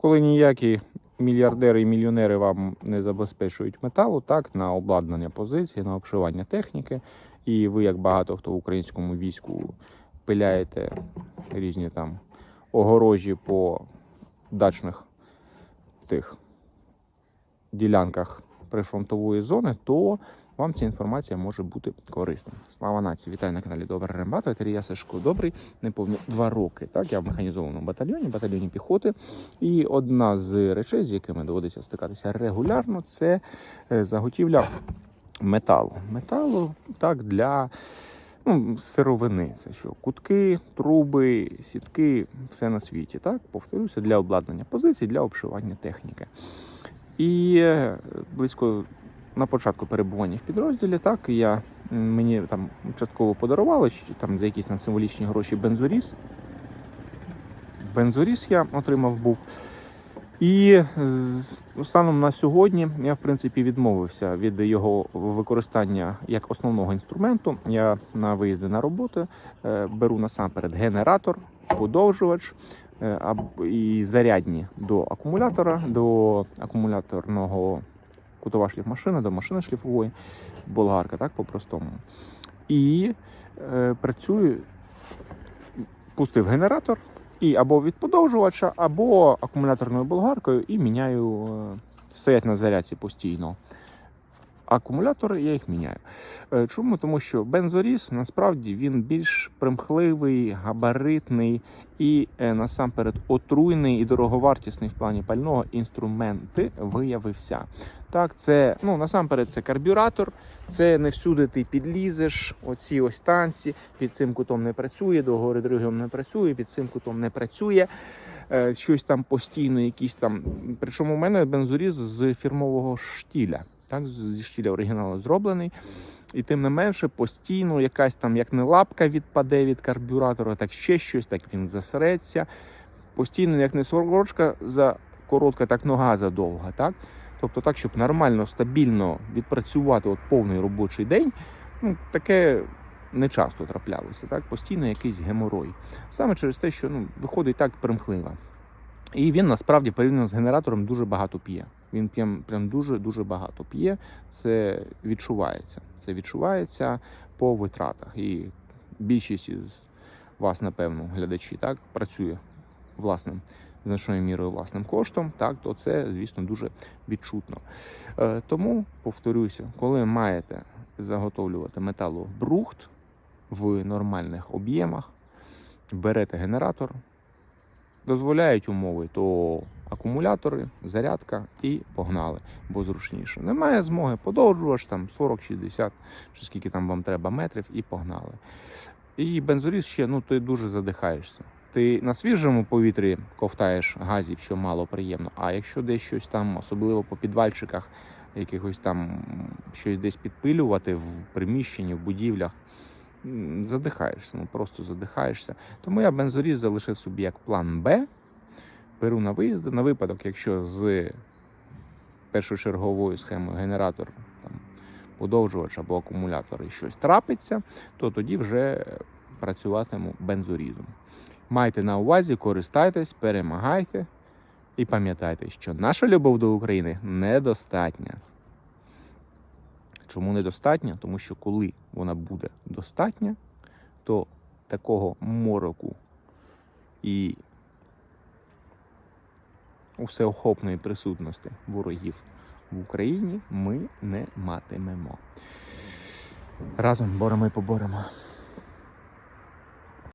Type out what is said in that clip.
коли ніякі мільярдери і мільйонери вам не забезпечують металу, так, на обладнання позицій, на обшивання техніки, і ви, як багато хто в українському війську, пиляєте різні там огорожі по дачних тих ділянках прифронтової зони, то вам ця інформація може бути корисна. Слава нації! Вітаю на каналі Добра Рембата. Я Сашко Добрий, неповні два роки. Так, я в механізованому батальйоні, батальйоні піхоти. І одна з речей, з якими доводиться стикатися регулярно, це е, заготівля металу. Металу так для ну, сировини. Це що? Кутки, труби, сітки, все на світі. Так, повторюся, для обладнання позицій, для обшивання техніки. І е, близько на початку перебування в підрозділі, так я мені там частково подарували там за якісь там символічні гроші бензоріз. Бензоріз я отримав був. І станом на сьогодні я в принципі відмовився від його використання як основного інструменту. Я на виїзди на роботу е, беру насамперед генератор, подовжувач е, і зарядні до акумулятора, до акумуляторного кутова шліфмашина, до машини шліфової, болгарка, так по-простому. І е, працюю, пустив генератор. І або від подовжувача, або акумуляторною болгаркою, і міняю, е, стоять на зарядці постійно. Акумулятори я їх міняю. Е, Чому? Тому що бензоріз насправді він більш примхливий, габаритний і е, насамперед отруйний і дороговартісний в плані пального інструменти виявився. Так, це ну насамперед це карбюратор, це не всюди ти підлізеш. Оці ось танці під цим кутом не працює, до гори другим не працює, під цим кутом не працює. Е, Щось там постійно, якісь там. Причому у мене бензоріз з фірмового штіля. Так, зі штіля оригіналу зроблений. І тим не менше, постійно якась там, як не лапка відпаде від карбюратора, так ще щось, так він засереться. Постійно, як не сорочка за коротка, так нога задовга. Так? Тобто так, щоб нормально, стабільно відпрацювати от повний робочий день, ну, таке не часто траплялося. Так? Постійно якийсь геморой. Саме через те, що ну, виходить так примхливо. І він насправді порівняно з генератором дуже багато п'є. Він п'є прям дуже-дуже багато п'є. Це відчувається. Це відчувається по витратах. І більшість із вас, напевно, глядачі, так, працює власним значною мірою власним коштом, так, то це, звісно, дуже відчутно. Е, тому, повторюся, коли маєте заготовлювати металобрухт в нормальних об'ємах, берете генератор, дозволяють умови, то акумулятори, зарядка і погнали, бо зручніше. Немає змоги, подовжувач там 40-60, чи скільки там вам треба метрів, і погнали. І бензоріз ще ну ти дуже задихаєшся. Ти на свіжому повітрі ковтаєш газів, що мало приємно. А якщо десь щось там, особливо по підвальчиках, якихось там щось десь підпилювати в приміщенні, в будівлях, задихаєшся, ну просто задихаєшся. Тому я бензоріз залишив собі як план Б. Беру на виїзди на випадок, якщо з першочерговою схемою генератор, там, подовжувач або акумулятор і щось трапиться, то тоді вже працюватиму бензорізом. Майте на увазі, користайтесь, перемагайте і пам'ятайте, що наша любов до України недостатня. Чому недостатня? Тому що коли вона буде достатня, то такого мороку і всеохопної присутності ворогів в Україні ми не матимемо. Разом боремо і поборемо.